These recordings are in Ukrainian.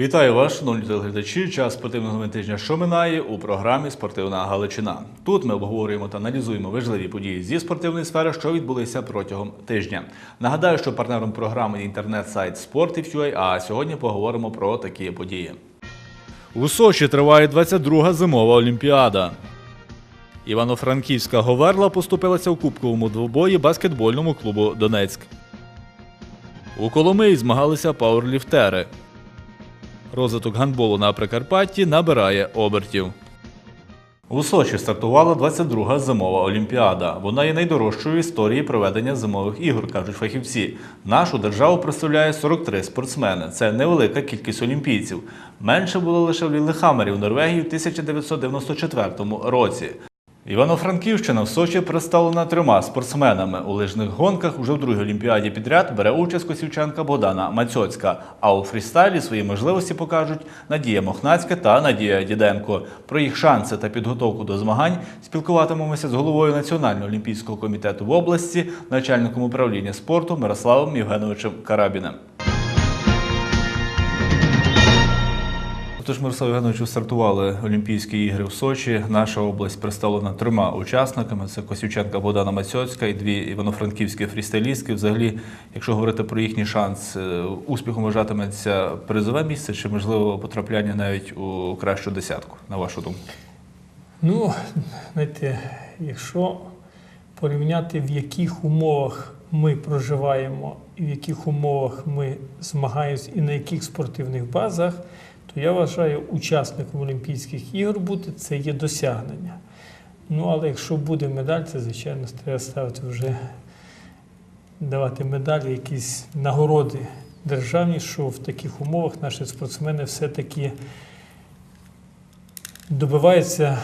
Вітаю вас, шановні телеглядачі. Час спортивного новин тижня, що минає у програмі Спортивна Галичина. Тут ми обговорюємо та аналізуємо важливі події зі спортивної сфери, що відбулися протягом тижня. Нагадаю, що партнером програми інтернет-сайт Sportiv.ua, а сьогодні поговоримо про такі події. У Сочі триває 22-га зимова олімпіада. Івано-Франківська Говерла поступилася у кубковому двобої баскетбольному клубу Донецьк. У Коломиї змагалися пауерліфтери. Розвиток гандболу на Прикарпатті набирає обертів. У Сочі стартувала 22-га зимова олімпіада. Вона є найдорожчою в історії проведення зимових ігор, кажуть фахівці. Нашу державу представляє 43 спортсмени. Це невелика кількість олімпійців. Менше було лише в Лілехамері в Норвегії в 1994 році. Івано-Франківщина в Сочі представлена трьома спортсменами. У лижних гонках уже в другій олімпіаді підряд бере участь косівчанка Богдана Мацьоцька. А у фрістайлі свої можливості покажуть Надія Мохнацька та Надія Діденко. Про їх шанси та підготовку до змагань спілкуватимемося з головою Національного олімпійського комітету в області, начальником управління спорту Мирославом Євгеновичем Карабіним. Тож, Мирослав Євгеновичу, стартували Олімпійські ігри в Сочі. Наша область представлена трьома учасниками: це Косівченка Богдана Мацьоцька і дві івано-франківські фрістайлістки. Взагалі, якщо говорити про їхній шанс, е, успіхом вважатиметься призове місце чи можливо потрапляння навіть у кращу десятку, на вашу думку? Ну, знаєте, якщо порівняти, в яких умовах ми проживаємо і в яких умовах ми змагаємось і на яких спортивних базах, то я вважаю, учасником Олімпійських ігор бути це є досягнення. Ну, але якщо буде медаль, це, звичайно, треба ставити вже давати медалі, якісь нагороди державні, що в таких умовах наші спортсмени все-таки добиваються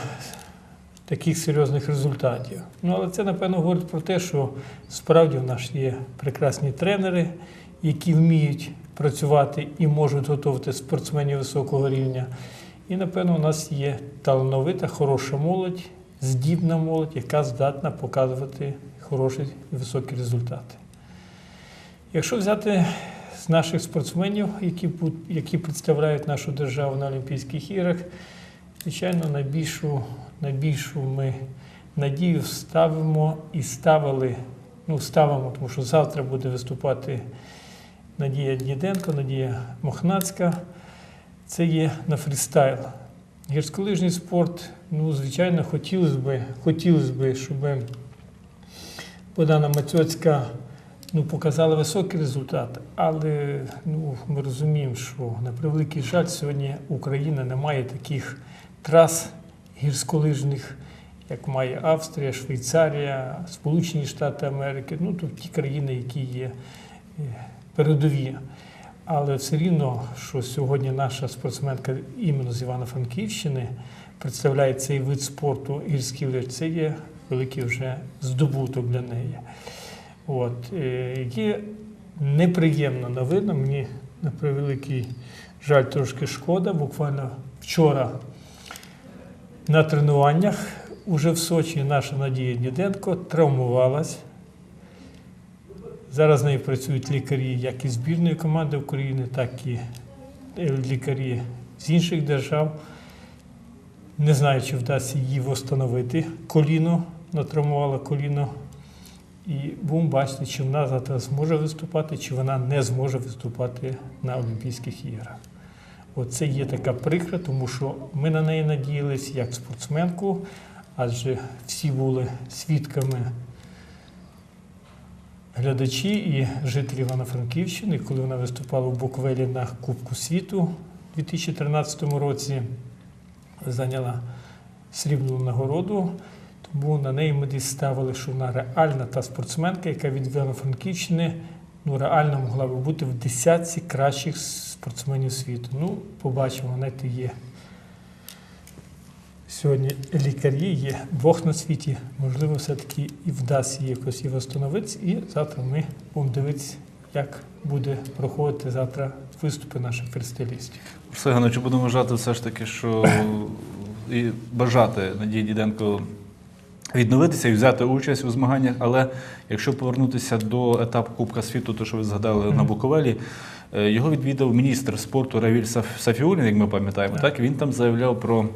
таких серйозних результатів. Ну, але це, напевно, говорить про те, що справді в нас є прекрасні тренери, які вміють працювати і можуть готувати спортсменів високого рівня. І, напевно, у нас є талановита, хороша молодь, здібна молодь, яка здатна показувати хороші і високі результати. Якщо взяти з наших спортсменів, які, які представляють нашу державу на Олімпійських іграх, звичайно, найбільшу, найбільшу ми надію ставимо і ставили, ну, ставимо, тому що завтра буде виступати Надія Дніденко, Надія Мохнацька. Це є на фрістайл. Гірськолижний спорт, ну, звичайно, хотілося б, хотілося б, щоб Богдана Мацьоцька ну, показала високий результат, але ну, ми розуміємо, що на превеликий жаль, сьогодні Україна не має таких трас гірськолижних, як має Австрія, Швейцарія, Сполучені Штати Америки, ну тобто ті країни, які є е, передові. Але все рівно, що сьогодні наша спортсменка іменно з Івано-Франківщини представляє цей вид спорту гірський лиж, це є великий вже здобуток для неї. От, е, є неприємна новина, мені на превеликий жаль трошки шкода. Буквально вчора на тренуваннях уже в Сочі наша Надія Діденко травмувалась. Зараз з нею працюють лікарі як із збірної команди України, так і е, лікарі з інших держав. Не знаю, чи вдасться її встановити коліно, натравмувала коліно. І будемо бачити, чи вона завтра зможе виступати, чи вона не зможе виступати на Олімпійських іграх. Оце є така прикра, тому що ми на неї надіялись як спортсменку, адже всі були свідками глядачі і жителі Івано-Франківщини, коли вона виступала в Буквелі на Кубку світу у 2013 році, зайняла срібну нагороду. Тому на неї ми ставили, що вона реальна та спортсменка, яка від Івано-Франківщини ну, реально могла би бути в десятці кращих спортсменів світу. Ну, побачимо, знаєте, є. Сьогодні лікарі є Бог на світі, можливо, все-таки і вдасться її якось і встановитися. І завтра ми будемо дивитися, як буде проходити завтра виступи наших фристайлістів. Мирослав Євгеновичу, будемо вважати все ж таки, що і бажати Надії Діденко відновитися і взяти участь у змаганнях. Але якщо повернутися до етапу Кубка світу, то що ви згадали на Буковелі, Е, Його відвідав міністр спорту Равіль Саф- Сафіулін, як ми пам'ятаємо. Так він там заявляв про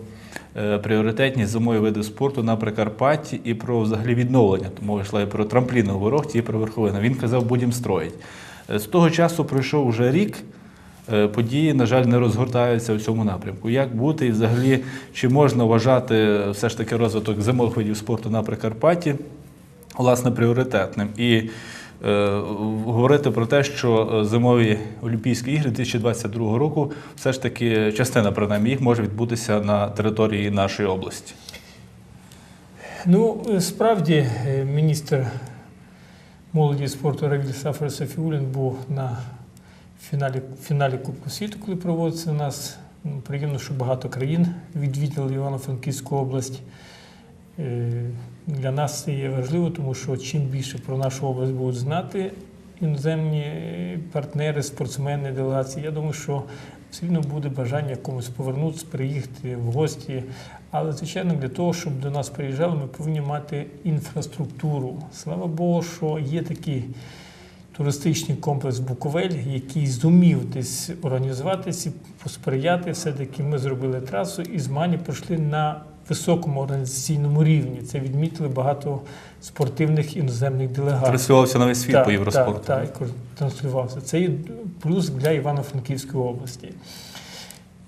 пріоритетність зимові види спорту на Прикарпатті і про взагалі відновлення. Тому йшла і про трамплінову ворогті, і про верховину. Він казав, будемо строїть. Е, З того часу пройшов вже рік. Е, Події, на жаль, не розгортаються в цьому напрямку. Як бути і взагалі, чи можна вважати е, все ж таки розвиток зимових видів спорту на Прикарпатті власне пріоритетним? І е, говорити про те, що е, зимові Олімпійські ігри 2022 року все ж таки частина принаймні їх може відбутися на території нашої області. Ну, е, справді, е, міністр молоді і спорту Равіль Сафар Сафіулін був на фіналі, фіналі Кубку світу, коли проводиться у нас. Ну, Приємно, що багато країн відвідали Івано-Франківську область. Е, Для нас це є важливо, тому що чим більше про нашу область будуть знати іноземні е, партнери, спортсмени, делегації, я думаю, що все одно буде бажання комусь повернутися, приїхати в гості. Але, звичайно, для того, щоб до нас приїжджали, ми повинні мати інфраструктуру. Слава Богу, що є такий туристичний комплекс Буковель, який зумів десь організуватися, посприяти. Все-таки ми зробили трасу і з Мані пройшли на високому організаційному рівні. Це відмітили багато спортивних іноземних делегацій. Транслювався на весь світ Так, по Євроспорту. Так, так, транслювався. Це є плюс для Івано-Франківської області.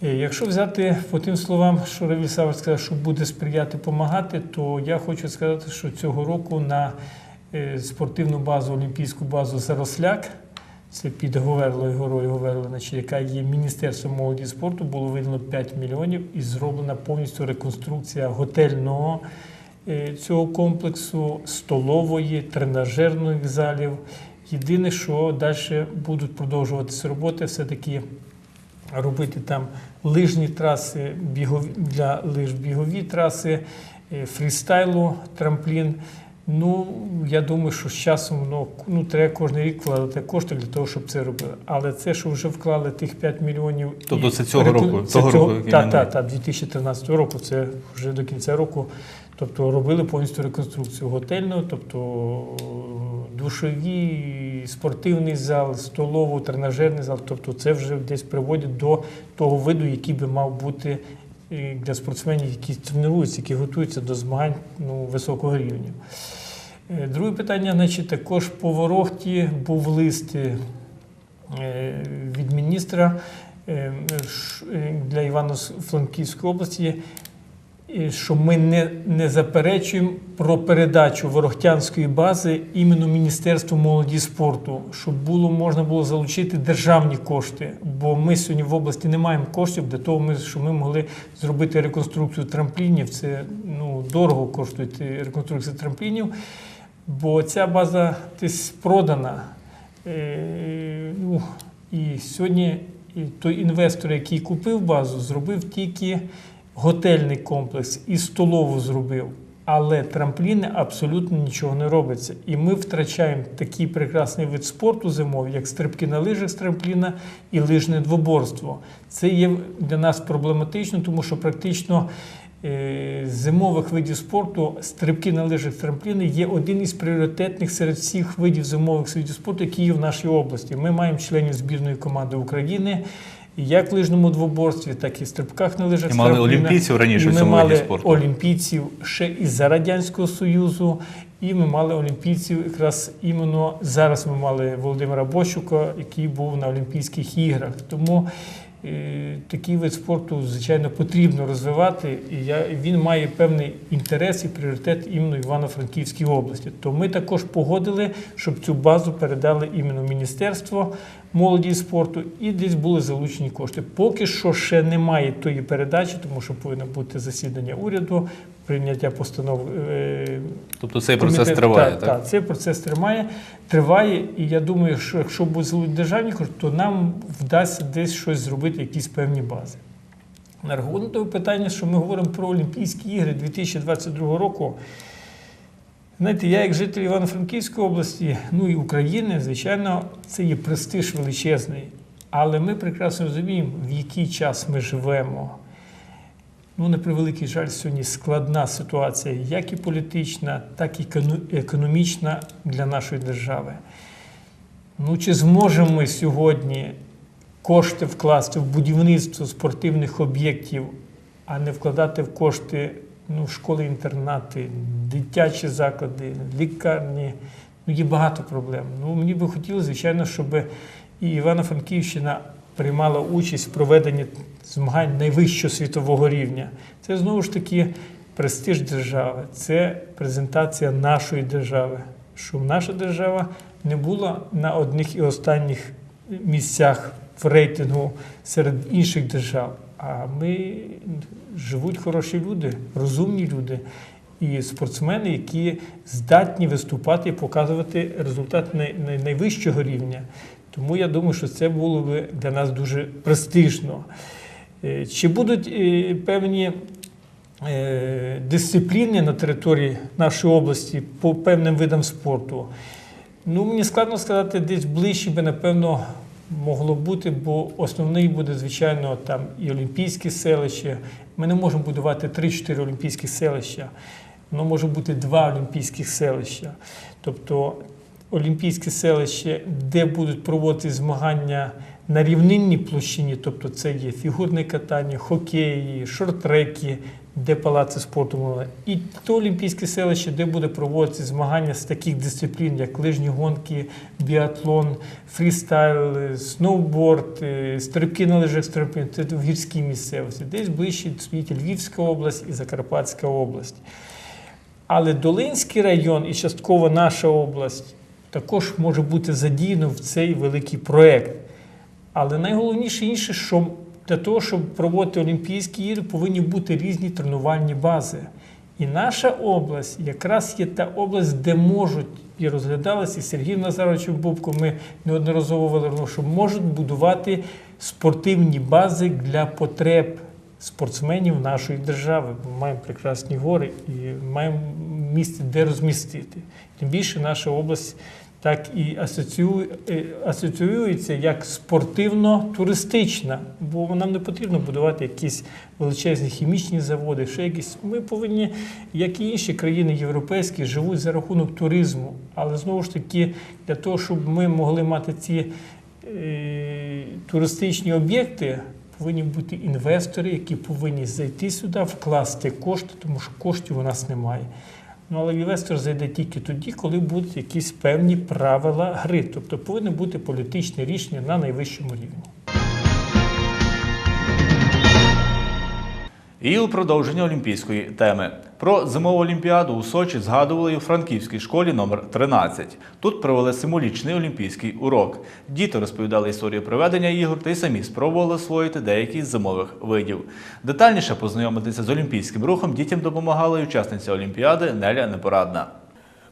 Е, Якщо взяти по тим словам, що Равіль Савар сказав, що буде сприяти допомагати, то я хочу сказати, що цього року на е, спортивну базу, олімпійську базу Заросляк, це під Говерлою горою Говерли, значить, яка є Міністерством молоді і спорту, було виділено 5 мільйонів і зроблена повністю реконструкція готельного е, цього комплексу, столової, тренажерних залів. Єдине, що далі будуть продовжуватися роботи, все-таки робити там лижні траси, бігові, для лиж бігові траси, е, фрістайлу, трамплін. Ну, я думаю, що з часом ну, ну, треба кожен рік вкладати кошти для того, щоб це робили. Але це, що вже вклали тих 5 мільйонів. Тобто і це цього реку- року, це цього- року, Так, так, так, 2013 року, це вже до кінця року. Тобто робили повністю реконструкцію готельну, тобто душові, спортивний зал, столову, тренажерний зал. Тобто це вже десь приводить до того виду, який би мав бути е, для спортсменів, які тренуються, які готуються до змагань ну, високого рівня. Е, Друге питання, значить, також по ворогті був лист е, від міністра е, для Івано-Франківської області, що ми не, не заперечуємо про передачу Ворохтянської бази іменно Міністерству молоді і спорту, щоб було можна було залучити державні кошти. Бо ми сьогодні в області не маємо коштів для того, щоб ми могли зробити реконструкцію трамплінів. Це ну, дорого коштує реконструкція трамплінів. Бо ця база десь продана. Е, ну, і сьогодні той інвестор, який купив базу, зробив тільки готельний комплекс і столову зробив. Але трампліни абсолютно нічого не робиться. І ми втрачаємо такий прекрасний вид спорту зимовий, як стрибки на лижах з трампліна і лижне двоборство. Це є для нас проблематично, тому що практично е, зимових видів спорту стрибки на лижах трампліни є один із пріоритетних серед всіх видів зимових видів спорту, які є в нашій області. Ми маємо членів збірної команди України. Як в лижному двоборстві, так і в стрибках на лижах І мали олімпійців раніше І в ми цьому виді мали спорту. олімпійців ще із-за Радянського Союзу, і ми мали олімпійців якраз іменно зараз ми мали Володимира Бощука, який був на Олімпійських іграх. Тому е, такий вид спорту, звичайно, потрібно розвивати, і я, він має певний інтерес і пріоритет іменно Івано-Франківській області. То ми також погодили, щоб цю базу передали іменно Міністерство молоді і спорту, і десь були залучені кошти. Поки що ще немає тої передачі, тому що повинно бути засідання уряду, прийняття постанов. е, Тобто цей процес комітет- триває, так? так? Так, цей процес триває, триває, і я думаю, що якщо будуть залучені державні кошти, то нам вдасться десь щось зробити, якісь певні бази. На рахунок того питання, що ми говоримо про Олімпійські ігри 2022 року. Знаєте, я як житель Івано-Франківської області, ну і України, звичайно, це є престиж величезний. Але ми прекрасно розуміємо, в який час ми живемо. Ну, на превеликий жаль, сьогодні складна ситуація, як і політична, так і економічна для нашої держави. Ну, чи зможемо ми сьогодні кошти вкласти в будівництво спортивних об'єктів, а не вкладати в кошти ну, школи-інтернати, дитячі заклади, лікарні. Ну, є багато проблем. Ну, мені би хотілося, звичайно, щоб і Івано-Франківщина приймала участь в проведенні змагань найвищого світового рівня. Це знову ж таки престиж держави, це презентація нашої держави, щоб наша держава не була на одних і останніх місцях в рейтингу серед інших держав. А ми живуть хороші люди, розумні люди і спортсмени, які здатні виступати і показувати результат най- най- найвищого рівня. Тому я думаю, що це було б для нас дуже престижно. Е, Чи будуть е, певні е, дисципліни на території нашої області по певним видам спорту? Ну, мені складно сказати, десь ближче би, напевно, могло бути, бо основний буде, звичайно, там і олімпійське селище. Ми не можемо будувати 3-4 олімпійські селища. Воно може бути два олімпійських селища. Тобто олімпійське селище, де будуть проводити змагання на рівнинній площині, тобто це є фігурне катання, хокеї, шорт-треки, де палаци спорту мали. І то олімпійське селище, де буде проводитися змагання з таких дисциплін, як лижні гонки, біатлон, фрістайл, е, сноуборд, е, стрибки на лижах, стрибки це в гірській місцевості. Десь ближче стоїть Львівська область і Закарпатська область. Але Долинський район і частково наша область також може бути задіяно в цей великий проєкт. Але найголовніше інше, що для того, щоб проводити Олімпійські ігри, повинні бути різні тренувальні бази. І наша область якраз є та область, де можуть і розглядалися і Сергій Назарович Бубко, ми неодноразово говорили, що можуть будувати спортивні бази для потреб спортсменів нашої держави. Ми маємо прекрасні гори і маємо місце, де розмістити. Тим більше наша область так і е, асоціюється як спортивно-туристична, бо нам не потрібно будувати якісь величезні хімічні заводи, ще якісь. Ми повинні, як і інші країни європейські, живуть за рахунок туризму. Але знову ж таки, для того, щоб ми могли мати ці е, туристичні об'єкти, повинні бути інвестори, які повинні зайти сюди, вкласти кошти, тому що коштів у нас немає. Ну, але інвестор зайде тільки тоді, коли будуть якісь певні правила гри. Тобто повинно бути політичне рішення на найвищому рівні. І у продовження олімпійської теми. Про зимову олімпіаду у Сочі згадували і у франківській школі номер 13. Тут провели символічний олімпійський урок. Діти розповідали історію проведення ігор та й самі спробували освоїти деякі з зимових видів. Детальніше познайомитися з олімпійським рухом дітям допомагала й учасниця олімпіади Неля Непорадна.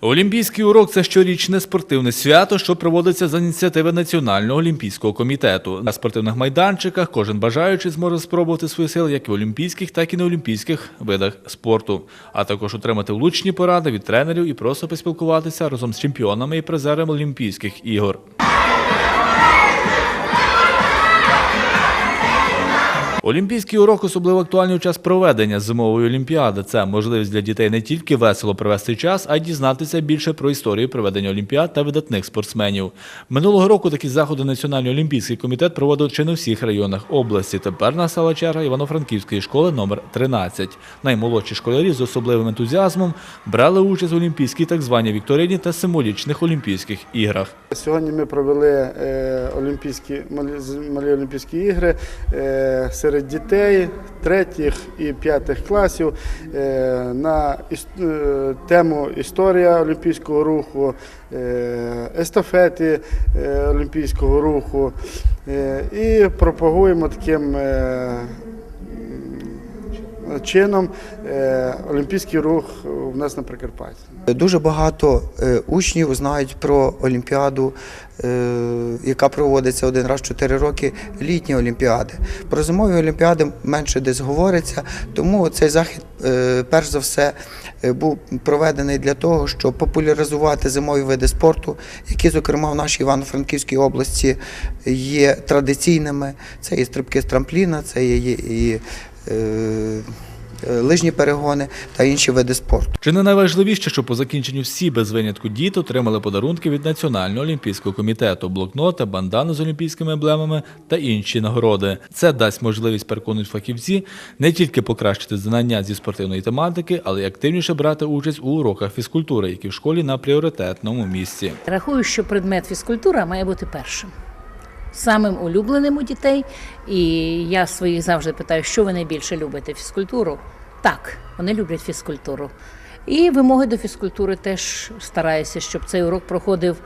Олімпійський урок це щорічне спортивне свято, що проводиться за ініціативи Національного олімпійського комітету. На спортивних майданчиках кожен бажаючий зможе спробувати свої сили як в олімпійських, так і неолімпійських видах спорту, а також отримати влучні поради від тренерів і просто поспілкуватися разом з чемпіонами і призерами Олімпійських ігор. Олімпійський урок особливо актуальний у час проведення зимової олімпіади. Це можливість для дітей не тільки весело провести час, а й дізнатися більше про історію проведення олімпіад та видатних спортсменів. Минулого року такі заходи Національний олімпійський комітет проводив чи не у всіх районах області. Тепер настала черга Івано-Франківської школи номер 13. Наймолодші школярі з особливим ентузіазмом брали участь в олімпійській так званій вікторині та символічних олімпійських іграх. Сьогодні ми провели е, олімпійські малі, Олімпійські ігри е, серед дітей третіх і п'ятих класів е, на е, тему історія олімпійського руху, е, естафети олімпійського руху і пропагуємо таким. Чином е, олімпійський рух у нас на Прикарпатті. Дуже багато е, учнів знають про Олімпіаду, е, яка проводиться один раз в 4 роки, літні Олімпіади. Про зимові Олімпіади менше десь говориться, тому цей захід, перш за все, був проведений для того, щоб популяризувати зимові види спорту, які, зокрема, в нашій Івано-Франківській області є традиційними. Це і стрибки з трампліна, це є і. Е, е, лижні перегони та інші види спорту. Чи не найважливіше, що по закінченню всі без винятку діти отримали подарунки від Національного олімпійського комітету, блокноти, бандани з олімпійськими емблемами та інші нагороди. Це дасть можливість, переконують фахівці, не тільки покращити знання зі спортивної тематики, але й активніше брати участь у уроках фізкультури, які в школі на пріоритетному місці. Рахую, що предмет фізкультура має бути першим. Самим улюбленим у дітей. І я своїх завжди питаю, що ви найбільше любите фізкультуру? Так, вони люблять фізкультуру. І вимоги до фізкультури теж стараюся, щоб цей урок проходив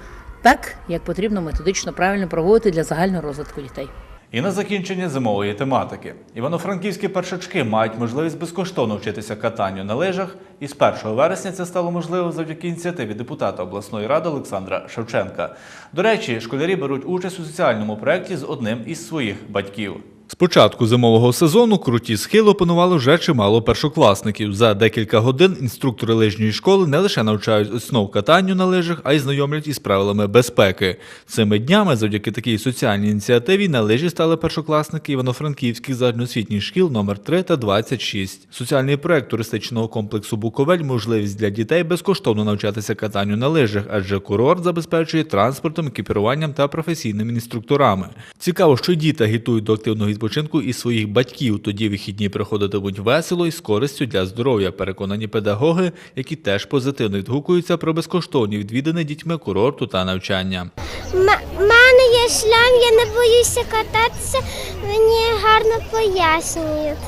так, як потрібно методично правильно проводити для загального розвитку дітей. І на закінчення зимової тематики. Івано-франківські першачки мають можливість безкоштовно вчитися катанню на лижах, і з 1 вересня це стало можливо завдяки ініціативі депутата обласної ради Олександра Шевченка. До речі, школярі беруть участь у соціальному проєкті з одним із своїх батьків. З початку зимового сезону круті схили опанували вже чимало першокласників. За декілька годин інструктори лижньої школи не лише навчають основ катанню на лижах, а й знайомлять із правилами безпеки. Цими днями, завдяки такій соціальній ініціативі, на лижі стали першокласники івано-франківських загальноосвітніх шкіл номер 3 та 26. Соціальний проект туристичного комплексу Буковель можливість для дітей безкоштовно навчатися катанню на лижах, адже курорт забезпечує транспортом, екіпіруванням та професійними інструкторами. Цікаво, що діти агітують до активного відпочинку і своїх батьків. Тоді вихідні проходитимуть весело і з користю для здоров'я. Переконані педагоги, які теж позитивно відгукуються про безкоштовні відвідини дітьми курорту та навчання. У мене є шлям, я не боюся кататися, мені гарно пояснюють.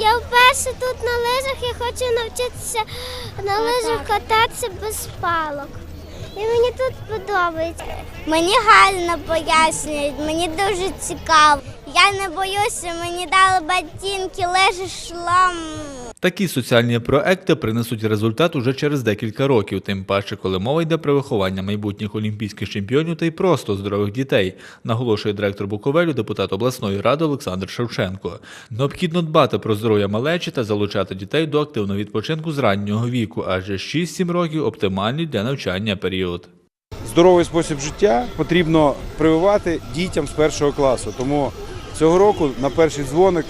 Я вперше тут на лижах, я хочу навчитися на лижах кататися без палок. І мені тут подобається. Мені гарно пояснюють, мені дуже цікаво. Я не боюся, мені дали ботинки, лежи шлам. Такі соціальні проекти принесуть результат уже через декілька років, тим паче, коли мова йде про виховання майбутніх олімпійських чемпіонів та й просто здорових дітей, наголошує директор Буковелю, депутат обласної ради Олександр Шевченко. Необхідно дбати про здоров'я малечі та залучати дітей до активного відпочинку з раннього віку, адже 6-7 років оптимальний для навчання період. здоровий спосіб життя потрібно прививати дітям з першого класу. Тому цього року на перший дзвоник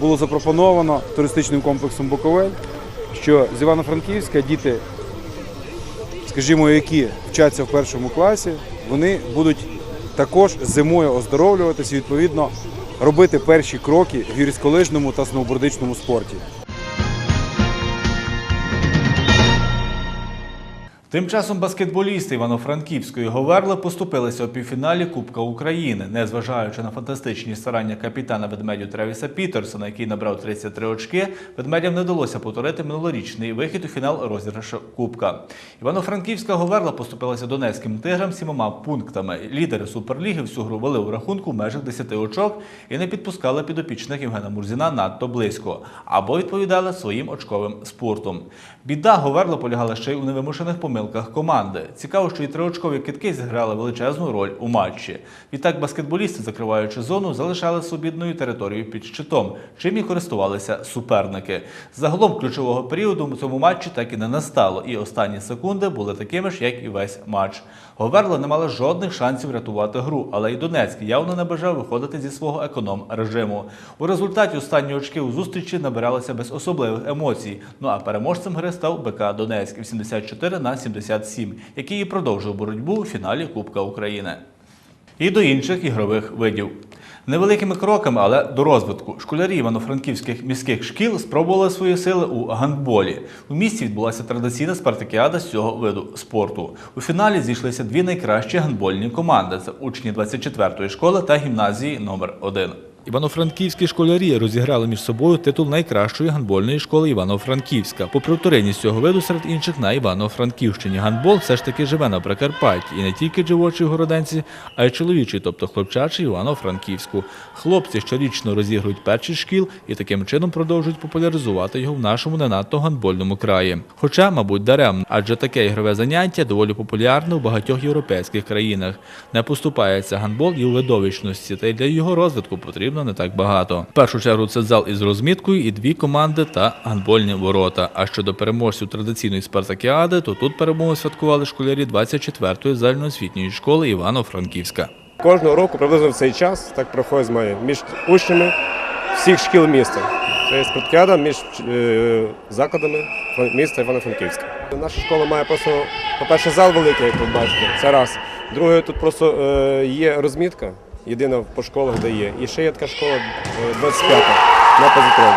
було запропоновано туристичним комплексом Буковель, що з Івано-Франківська діти, скажімо, які вчаться в першому класі, вони будуть також зимою оздоровлюватися і відповідно робити перші кроки в гірськолижному та сноубордичному спорті. Тим часом баскетболісти Івано-Франківської Говерли поступилися у півфіналі Кубка України. Незважаючи на фантастичні старання капітана ведмедю Тревіса Пітерсона, який набрав 33 очки, ведмедям не вдалося повторити минулорічний вихід у фінал розіграшу Кубка. Івано-Франківська Говерла поступилася донецьким тиграм сімома пунктами. Лідери Суперліги всю гру вели у рахунку в межах 10 очок і не підпускали підопічних Євгена Мурзіна надто близько або відповідали своїм очковим спортом. Біда Говерла полягала ще й у невимушених помилках команди. Цікаво, що і триочкові китки зіграли величезну роль у матчі. Відтак баскетболісти, закриваючи зону, залишали свобідною територію під щитом, чим і користувалися суперники. Загалом ключового періоду у цьому матчі так і не настало, і останні секунди були такими ж, як і весь матч. Говерла не мала жодних шансів рятувати гру, але й Донецьк явно не бажав виходити зі свого економ-режиму. У результаті останні очки у зустрічі набиралися без особливих емоцій. Ну а переможцем гри став БК Донецьк 84 на 77, який і продовжив боротьбу у фіналі Кубка України. І до інших ігрових видів. Невеликими кроками, але до розвитку. Школярі івано-франківських міських шкіл спробували свої сили у гандболі. У місті відбулася традиційна спартакіада з цього виду спорту. У фіналі зійшлися дві найкращі гандбольні команди: це учні 24-ї школи та гімназії номер 1 Івано-франківські школярі розіграли між собою титул найкращої гандбольної школи Івано-Франківська. Попри вторинність цього виду серед інших на Івано-Франківщині. Гандбол все ж таки живе на Прикарпатті. І не тільки дівочій городенці, а й чоловічий, тобто хлопчачий Івано-Франківську. Хлопці щорічно розігрують перші шкіл і таким чином продовжують популяризувати його в нашому не надто гандбольному краї. Хоча, мабуть, даремно, адже таке ігрове заняття доволі популярне у багатьох європейських країнах. Не поступається гандбол і у видовищності, та й для його розвитку потрібно не так багато. В першу чергу це зал із розміткою і дві команди та гандбольні ворота. А щодо переможців традиційної спартакіади, то тут перемогу святкували школярі 24-ї загальноосвітньої школи Івано-Франківська. Кожного року приблизно в цей час так проходять змагання між учнями всіх шкіл міста. Це спартакіада між е, закладами міста Івано-Франківська. Наша школа має просто, по-перше, зал великий, як ви бачите, це раз. Друге, тут просто е, є розмітка, єдина по школах, де є. І ще є така школа е, 25 на позитрові.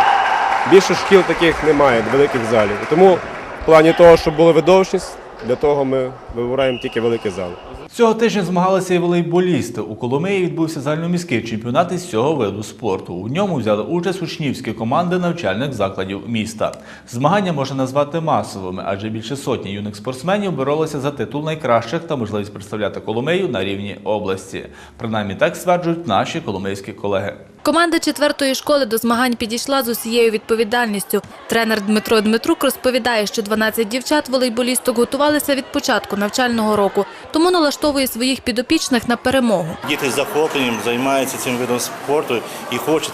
Більше шкіл таких немає, великих залів. Тому в плані того, щоб була видовищність, для того ми вибираємо тільки великі зали. Цього тижня змагалися і волейболісти. У Коломиї відбувся загальноміський чемпіонат із цього виду спорту. У ньому взяли участь учнівські команди навчальних закладів міста. Змагання можна назвати масовими, адже більше сотні юних спортсменів боролися за титул найкращих та можливість представляти Коломию на рівні області. Принаймні так стверджують наші коломийські колеги. Команда четвертої школи до змагань підійшла з усією відповідальністю. Тренер Дмитро Дмитрук розповідає, що 12 дівчат волейболісток готувалися від початку навчального року, тому налаштовує своїх підопічних на перемогу. Діти з захопленням займаються цим видом спорту і хочуть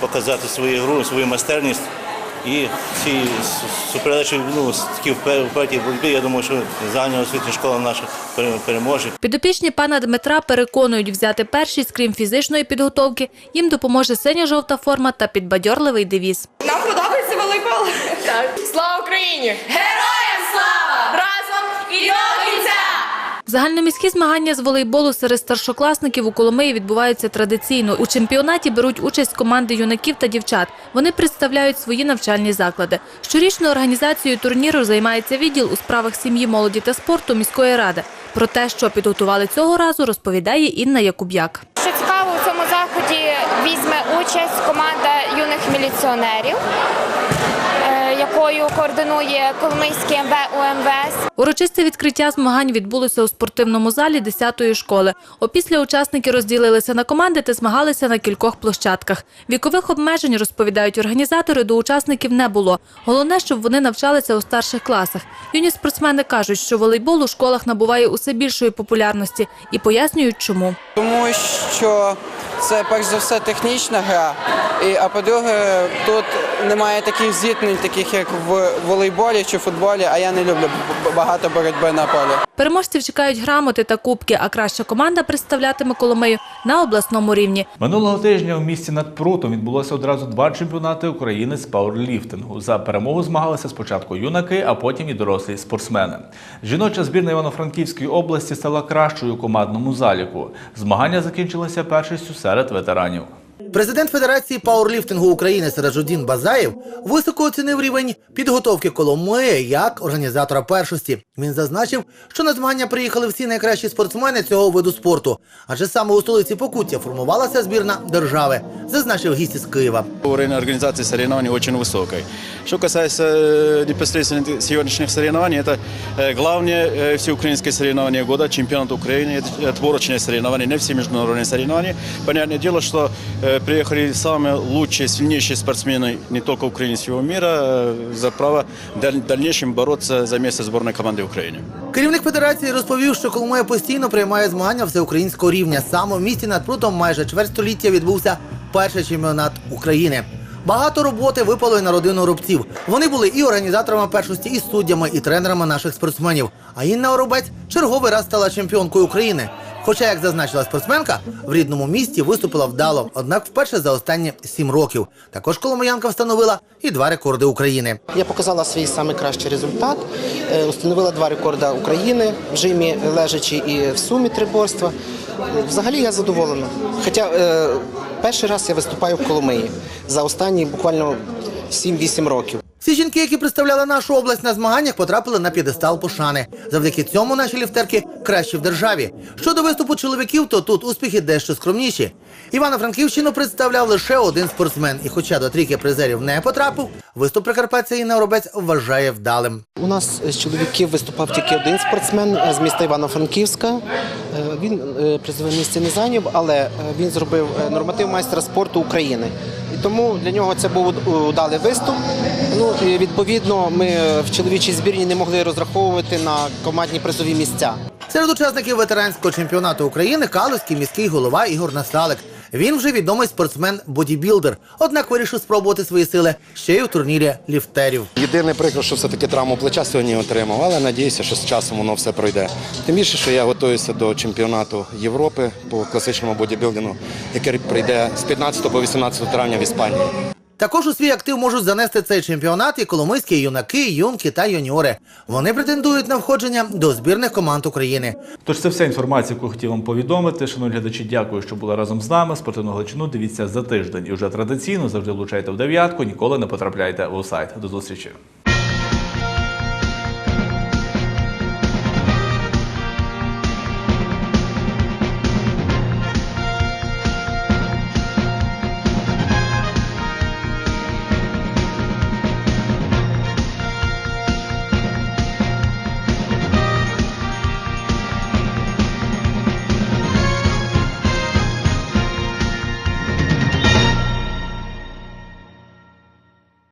показати свою гру, свою майстерність. І ці суперечі ну, такі впертій боротьбі, я думаю, що загальна освітня школа наша пере- переможе. Підопічні пана Дмитра переконують взяти першість, крім фізичної підготовки, їм допоможе синя-жовта форма та підбадьорливий девіз. Нам подобається волейбол. Так. Слава Україні! Героям Загальноміські змагання з волейболу серед старшокласників у Коломиї відбуваються традиційно. У чемпіонаті беруть участь команди юнаків та дівчат. Вони представляють свої навчальні заклади. Щорічно організацією турніру займається відділ у справах сім'ї, молоді та спорту міської ради. Про те, що підготували цього разу, розповідає Інна Якуб'як. Що цікаво, у цьому заході візьме участь команда юних міліціонерів, якою координує Коломийський МВ УМВС. Урочисте відкриття змагань відбулося у спортивному залі 10-ї школи. Опісля учасники розділилися на команди та змагалися на кількох площадках. Вікових обмежень, розповідають організатори, до учасників не було. Головне, щоб вони навчалися у старших класах. Юні спортсмени кажуть, що волейбол у школах набуває усе більшої популярності і пояснюють, чому. Тому що це перш за все технічна гра. І, а по-друге, тут немає таких зіткнень, таких як в волейболі чи футболі, а я не люблю багато боротьби на полі. Переможців чекають грамоти та кубки, а краща команда представлятиме Коломию на обласному рівні. Минулого тижня у місті над Прутом відбулося одразу два чемпіонати України з пауерліфтингу. За перемогу змагалися спочатку юнаки, а потім і дорослі спортсмени. Жіноча збірна Івано-Франківської області стала кращою у командному заліку. Змагання закінчилися першістю серед ветеранів. Президент Федерації пауерліфтингу України Сиражудін Базаєв високо оцінив рівень підготовки Коломиї як організатора першості. Він зазначив, що на змагання приїхали всі найкращі спортсмени цього виду спорту, адже саме у столиці Покуття формувалася збірна держави, зазначив гість із Києва. Уровень организации соревнований очень высокий. Что касается э, непосредственно сегодняшних соревнований, это э, главное э, всеукраинское соревнование года, чемпионат Украины, это отборочные соревнования, не все международные соревнования. Понятное дело, что э, приехали самые лучшие, сильнейшие спортсмены не только Украины, всего мира э, за право в даль- дальнейшем бороться за место сборной команды Украины. Керівник федерації розповів, що Коломия постійно приймає змагання всеукраїнського рівня. Саме в місті над прутом майже чверть століття відбувся перший чемпіонат України. Багато роботи випало і на родину робців. Вони були і організаторами першості, і суддями, і тренерами наших спортсменів. А Інна Оробець черговий раз стала чемпіонкою України. Хоча, як зазначила спортсменка, в рідному місті виступила вдало, однак вперше за останні сім років. Також коломиянка встановила і два рекорди України. Я показала свій найкращий результат, е, установила два рекорди України в жимі лежачі і в сумі три борства. Взагалі я задоволена. Хоча е, перший раз я виступаю в Коломиї за останні буквально 7-8 років. Всі жінки, які представляли нашу область на змаганнях, потрапили на п'єдестал пошани. Завдяки цьому наші ліфтерки кращі в державі. Щодо виступу чоловіків, то тут успіхи дещо скромніші. Івано-Франківщину представляв лише один спортсмен, і хоча до трійки призерів не потрапив, виступ прикарпатця Інна Оробець вважає вдалим. У нас з чоловіків виступав тільки один спортсмен з міста Івано-Франківська. Е, Він е, призове місце не зайняв, але е, він зробив норматив майстра спорту України. Тому для нього це був удалий виступ. Ну і відповідно, ми в чоловічій збірні не могли розраховувати на командні призові місця. Серед учасників ветеранського чемпіонату України Калузький міський голова Ігор Насалик. Він вже відомий спортсмен-бодібілдер, однак вирішив спробувати свої сили ще й у турнірі ліфтерів. Єдине прикро, що все-таки травму плеча сьогодні отримав, але надіюся, що з часом воно все пройде. Тим більше, що я готуюся до чемпіонату Європи по класичному бодібілдингу, який прийде з 15 по 18 травня в Іспанії. Також у свій актив можуть занести цей чемпіонат і коломийські юнаки, юнки та юніори. Вони претендують на входження до збірних команд України. Тож це вся інформація, яку хотів вам повідомити. Шановні глядачі, дякую, що були разом з нами. Спортивну Галичину дивіться за тиждень. І вже традиційно завжди влучайте в дев'ятку, ніколи не потрапляйте в сайт. До зустрічі.